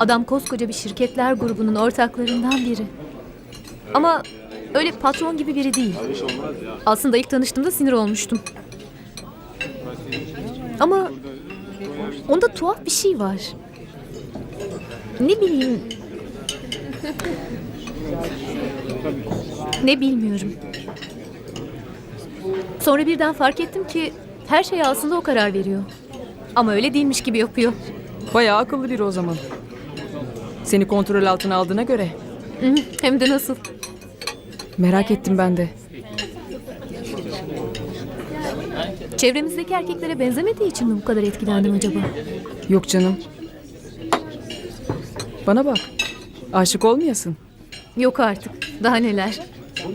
Adam koskoca bir şirketler grubunun ortaklarından biri. Ama öyle patron gibi biri değil. Aslında ilk tanıştığımda sinir olmuştum. Ama onda tuhaf bir şey var. Ne bileyim. ne bilmiyorum. Sonra birden fark ettim ki her şeye aslında o karar veriyor. Ama öyle değilmiş gibi yapıyor. Bayağı akıllı biri o zaman. Seni kontrol altına aldığına göre. Hem de nasıl. Merak ettim ben de. Çevremizdeki erkeklere benzemediği için mi bu kadar etkilendim acaba? Yok canım. Bana bak. Aşık olmayasın. Yok artık. Daha neler.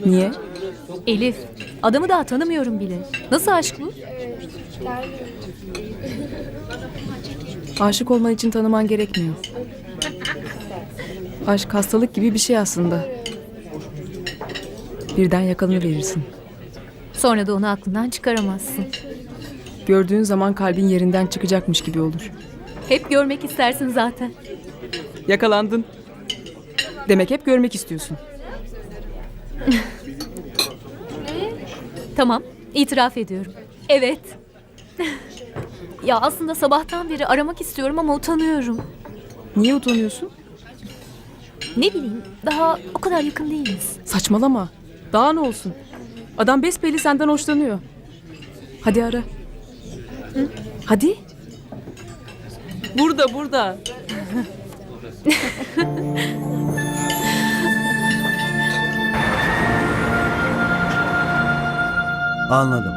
Niye? Elif. Adamı daha tanımıyorum bile. Nasıl aşk bu? Aşık olman için tanıman gerekmiyor. Aşk hastalık gibi bir şey aslında. Birden yakalanıverirsin. Sonra da onu aklından çıkaramazsın. Gördüğün zaman kalbin yerinden çıkacakmış gibi olur. Hep görmek istersin zaten. Yakalandın. Demek hep görmek istiyorsun. Tamam, itiraf ediyorum. Evet. ya aslında sabahtan beri aramak istiyorum ama utanıyorum. Niye utanıyorsun? Ne bileyim, daha o kadar yakın değiliz. Saçmalama. Daha ne olsun? Adam besbelli senden hoşlanıyor. Hadi ara. Hı? Hadi. Burada burada. Anladım.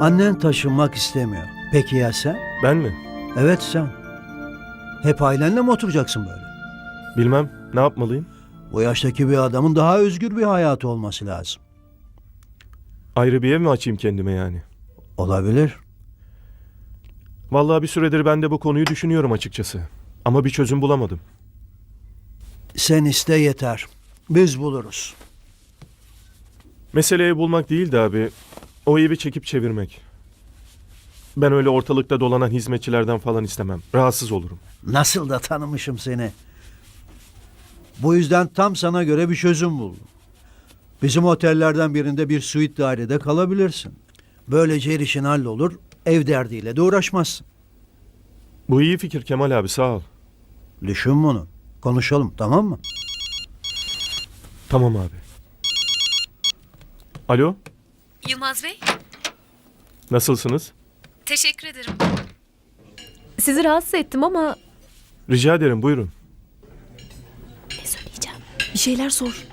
Annen taşınmak istemiyor. Peki ya sen? Ben mi? Evet sen. Hep ailenle mi oturacaksın böyle? Bilmem. Ne yapmalıyım? Bu yaştaki bir adamın daha özgür bir hayatı olması lazım. Ayrı bir ev mi açayım kendime yani? Olabilir. Vallahi bir süredir ben de bu konuyu düşünüyorum açıkçası. Ama bir çözüm bulamadım. Sen iste yeter. Biz buluruz. Mesele ev bulmak değil de abi. O evi çekip çevirmek. Ben öyle ortalıkta dolanan hizmetçilerden falan istemem. Rahatsız olurum. Nasıl da tanımışım seni. Bu yüzden tam sana göre bir çözüm buldum. Bizim otellerden birinde bir suite dairede kalabilirsin. Böylece her işin hallolur, ev derdiyle de uğraşmazsın. Bu iyi fikir Kemal abi sağ ol. Düşün bunu. Konuşalım tamam mı? Tamam abi. Alo, Yılmaz Bey, nasılsınız? teşekkür ederim. Sizi rahatsız ettim ama Rica ederim buyurun. Şeyler sor.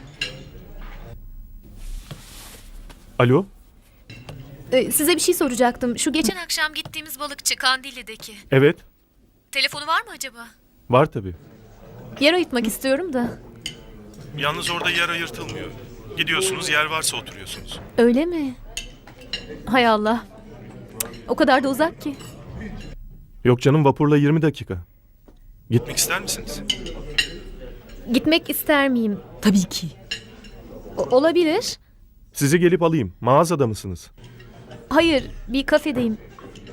Alo, Ee, size bir şey soracaktım. Şu geçen akşam gittiğimiz balıkçı Kandilli'deki. evet. Telefonu var mı acaba? Var tabii. Yer ayırtmak istiyorum da. Yalnız orada yer ayırtılmıyor. Gidiyorsunuz yer varsa oturuyorsunuz. Öyle mi? Hay Allah. O kadar da uzak ki. Yok canım vapurla 20 dakika. Gitmek ister misiniz? Gitmek ister miyim? Tabii ki. O- olabilir. Sizi gelip alayım. Mağazada mısınız? Hayır, bir kafedeyim.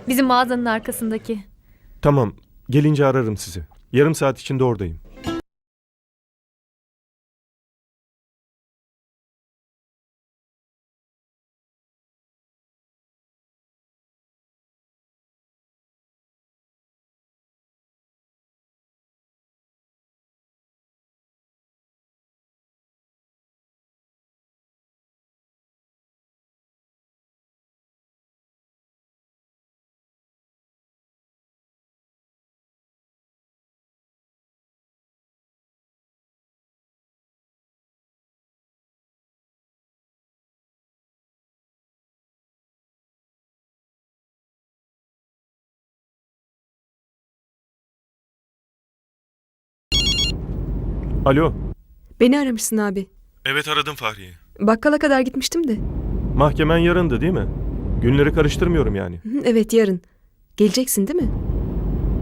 Bizim mağazanın arkasındaki. Tamam. Gelince ararım sizi. Yarım saat içinde oradayım. Alo. Beni aramışsın abi. Evet aradım Fahriye. Bakkala kadar gitmiştim de. Mahkemen yarındı değil mi? Günleri karıştırmıyorum yani. Hı, Evet yarın. Geleceksin değil mi?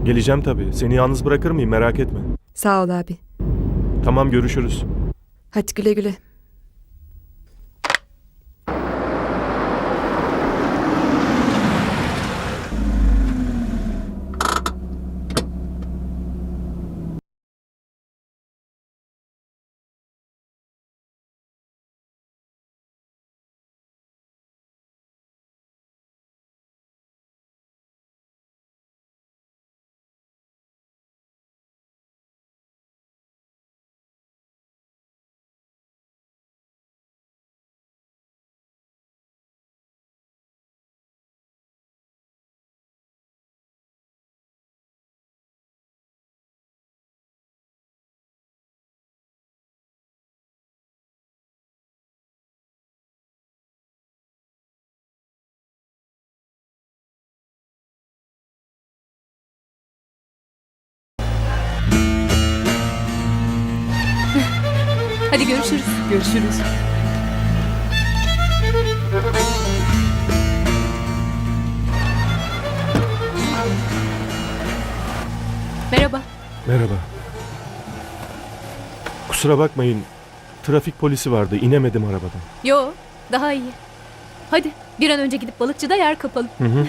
Geleceğim tabii. Seni yalnız bırakır mıyım merak etme. Sağ ol abi. Tamam görüşürüz. Hadi güle güle. Hadi görüşürüz. Görüşürüz. Merhaba. Merhaba. Kusura bakmayın. Trafik polisi vardı. İnemedim arabadan. Yo, daha iyi. Hadi bir an önce gidip balıkçıda yer kapalım. Hı hı.